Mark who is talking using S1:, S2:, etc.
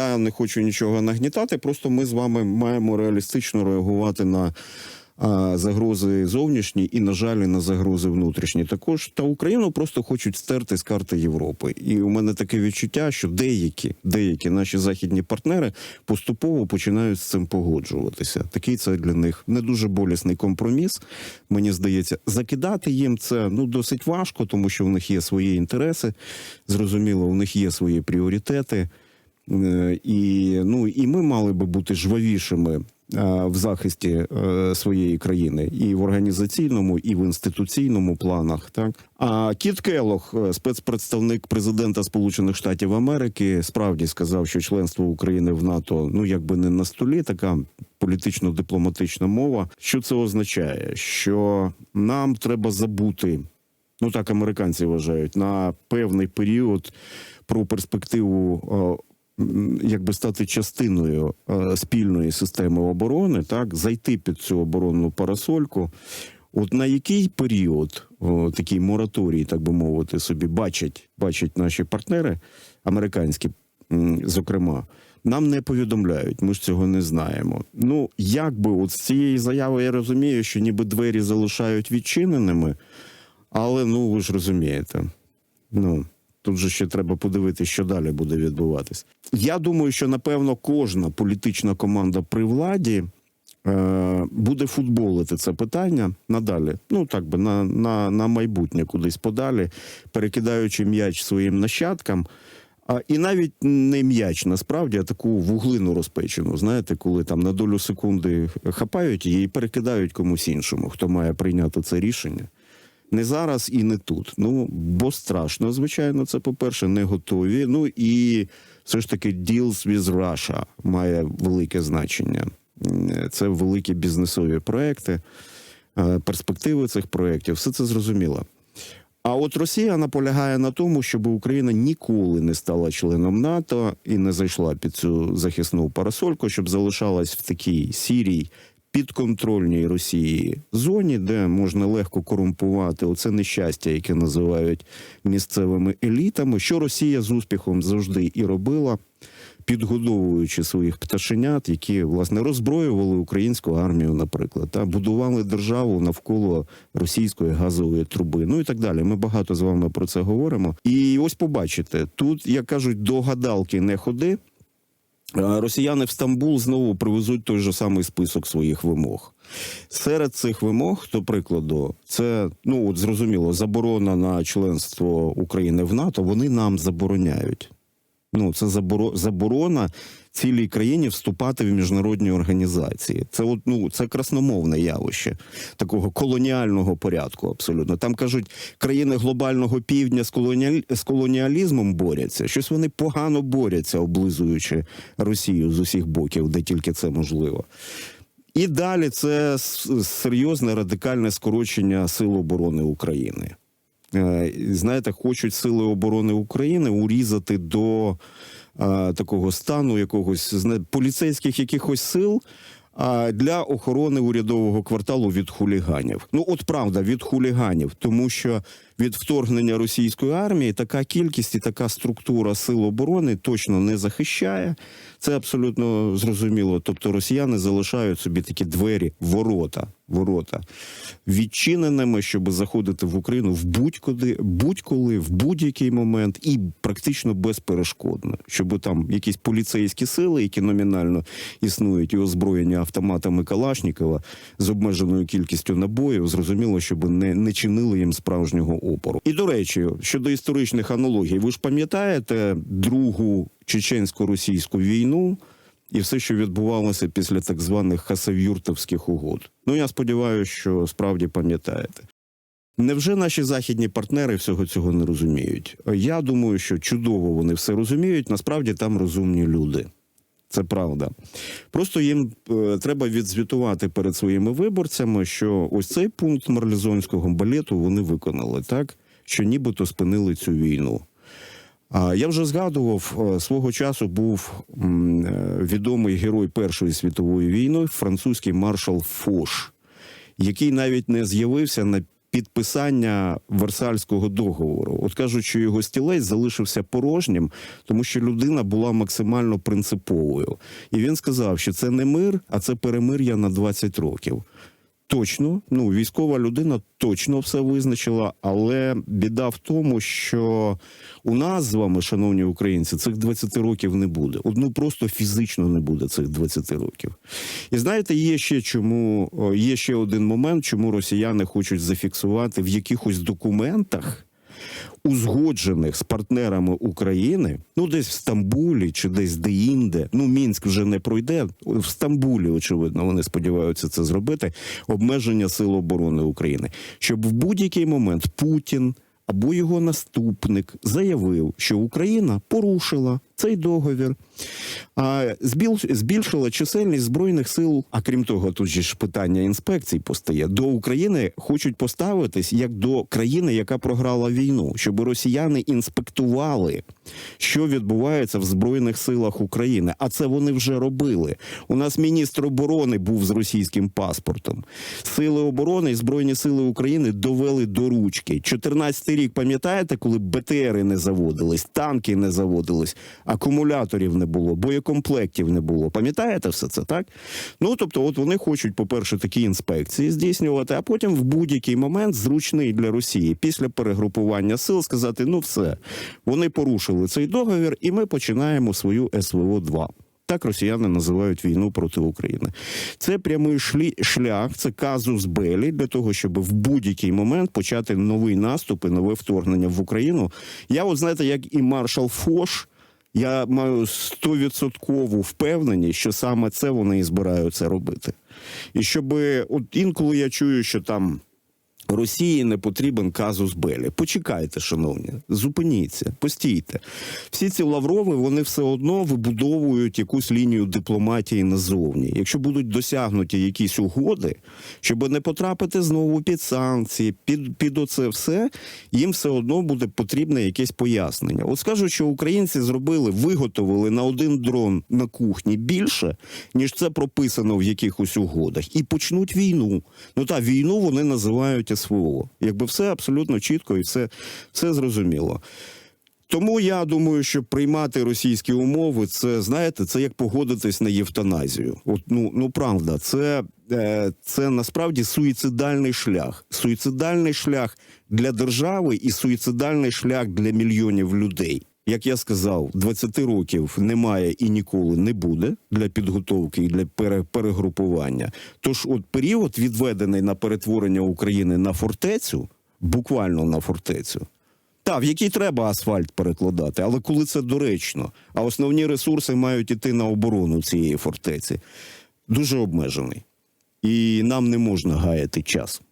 S1: Я не хочу нічого нагнітати. Просто ми з вами маємо реалістично реагувати на а, загрози зовнішні і, на жаль, на загрози внутрішні. Також та Україну просто хочуть стерти з карти Європи. І у мене таке відчуття, що деякі, деякі наші західні партнери поступово починають з цим погоджуватися. Такий це для них не дуже болісний компроміс. Мені здається, закидати їм це ну досить важко, тому що в них є свої інтереси. Зрозуміло, у них є свої пріоритети. Е, І ну і ми мали би бути жвавішими е, в захисті е, своєї країни і в організаційному, і в інституційному планах. Так а Кіт Келох, спецпредставник президента Сполучених Штатів Америки, справді сказав, що членство України в НАТО ну якби не на столі, така політично-дипломатична мова. Що це означає? Що нам треба забути. Ну так американці вважають на певний період про перспективу якби стати частиною е, спільної системи оборони, так зайти під цю оборонну парасольку. От на який період о, такий мораторій, так би мовити, собі бачать, бачать наші партнери, американські, зокрема, нам не повідомляють. Ми ж цього не знаємо. Ну як би от з цієї заяви я розумію, що ніби двері залишають відчиненими, але ну ви ж розумієте. Ну тут же ще треба подивитися, що далі буде відбуватись. Я думаю, що напевно кожна політична команда при владі е, буде футболити це питання надалі. Ну так би на, на, на майбутнє кудись подалі, перекидаючи м'яч своїм нащадкам. А, і навіть не м'яч насправді, а таку вуглину розпечену. Знаєте, коли там на долю секунди хапають її і перекидають комусь іншому, хто має прийняти це рішення. Не зараз і не тут. Ну бо страшно, звичайно, це по-перше, не готові. Ну і все ж таки deals with Russia має велике значення. Це великі бізнесові проекти, е, перспективи цих проєктів, все це зрозуміло. А от Росія наполягає на тому, щоб Україна ніколи не стала членом НАТО і не зайшла під цю захисну парасольку, щоб залишалась в такій сірій підконтрольній Росії зоні, де можна легко корумпувати оце нещастя, яке називають місцевими елітами, що Росія з успіхом завжди і робила, підгодовуючи своїх пташенят, які власне роззброювали українську армію, наприклад, та будували державу навколо російської газової труби. Ну і так далі. Ми багато з вами про це говоримо. І ось побачите, тут як кажуть, до гадалки не ходи. А Росіяни в Стамбул знову привезуть той же самий список своїх вимог. Серед цих вимог, до прикладу, це ну от зрозуміло, заборона на членство України в НАТО. Вони нам забороняють. Ну, це заборо- заборона цілій країні вступати в міжнародні організації. Це от, ну, це красномовне явище такого колоніального порядку. Абсолютно там кажуть, країни глобального півдня з, колоніаль... з колоніалізмом борються. Щось вони погано борються, облизуючи Росію з усіх боків, де тільки це можливо. І далі це серйозне радикальне скорочення сил оборони України. Е, знаєте, хочуть сили оборони України урізати до е, такого стану якогось поліцейських якихось сил. Для охорони урядового кварталу від хуліганів. Ну, от правда, від хуліганів, тому що від вторгнення російської армії така кількість і така структура сил оборони точно не захищає. Це абсолютно зрозуміло. Тобто росіяни залишають собі такі двері, ворота, ворота відчиненими, щоб заходити в Україну в будь-коли, будь-коли, в будь-який момент і практично безперешкодно, щоб там якісь поліцейські сили, які номінально існують і озброєні автоматами Калашнікова з обмеженою кількістю набоїв, зрозуміло, щоб не, не чинили їм справжнього опору. І до речі, щодо історичних аналогій, ви ж пам'ятаєте другу чеченсько-російську війну? і все, що відбувалося після так званих хасавюртовських угод. Ну я сподіваюся, що справді пам'ятаєте. Невже наші західні партнери всього цього не розуміють? Я думаю, що чудово вони все розуміють. Насправді там розумні люди. Це правда. Просто їм е, треба відзвітувати перед своїми виборцями, що ось цей пункт марлізонського балету вони виконали так, що нібито спинили цю війну. А я вже згадував е, свого часу був е, відомий герой Першої світової війни, французький маршал Фош, який навіть не з'явився на підписання Версальського договору. От кажуть, що його стілець залишився порожнім, тому що людина була максимально принциповою. І він сказав, що це не мир, а це перемир'я на 20 років. Точно, ну військова людина точно все визначила, але біда в тому, що у нас з вами, шановні українці, цих 20 років не буде. Ну просто фізично не буде цих 20 років. І знаєте, є ще чому є ще один момент, чому росіяни хочуть зафіксувати в якихось документах. Узгоджених з партнерами України, ну десь в Стамбулі чи десь де-інде. Ну мінськ вже не пройде. В Стамбулі, очевидно, вони сподіваються це зробити. Обмеження сил оборони України, щоб в будь-який момент Путін або його наступник заявив, що Україна порушила цей договір, а збільшила чисельність збройних сил. А крім того, тут ж питання інспекцій постає. До України хочуть поставитись як до країни, яка програла війну, щоб росіяни інспектували, що відбувається в збройних силах України. А це вони вже робили. У нас міністр оборони був з російським паспортом. Сили оборони і збройні сили України довели до ручки. 14-й рік, пам'ятаєте, коли БТРи не заводились, танки не заводились, акумуляторів не було, боєкомплектів не було. Пам'ятаєте все це, так? Ну тобто, от вони хочуть, по-перше, такі інспекції здійснювати, а потім в будь-який момент зручний для Росії після перегрупування сил сказати: ну все, вони порушили цей договір, і ми починаємо свою СВО 2 так росіяни називають війну проти України. Це прямий шлі, шлях, це казус белі для того, щоб в будь-який момент почати новий наступ і нове вторгнення в Україну. Я, от знаєте, як і маршал Фош. Я маю стовідсоткову впевненість, що саме це вони і збираються робити. І щоб от інколи я чую, що там Росії не потрібен казус Белі. Почекайте, шановні, зупиніться, постійте. Всі ці лаврови вони все одно вибудовують якусь лінію дипломатії назовні. Якщо будуть досягнуті якісь угоди, щоб не потрапити знову під санкції, під, під оце все, їм все одно буде потрібне якесь пояснення. От скажуть, що українці зробили, виготовили на один дрон на кухні більше, ніж це прописано в якихось угодах, і почнуть війну. Ну та війну вони називають СВО. Якби все абсолютно чітко і все, все зрозуміло. Тому я думаю, що приймати російські умови, це знаєте, це як погодитись на євтаназію. От ну ну правда, це, е, це насправді суїцидальний шлях. Суїцидальний шлях для держави і суїцидальний шлях для мільйонів людей. Як я сказав, 20 років немає і ніколи не буде для підготовки і для перегрупування. Тож, от період, відведений на перетворення України на фортецю, буквально на фортецю, та, в якій треба асфальт перекладати, але коли це доречно, а основні ресурси мають іти на оборону цієї фортеці, дуже обмежений. І нам не можна гаяти час.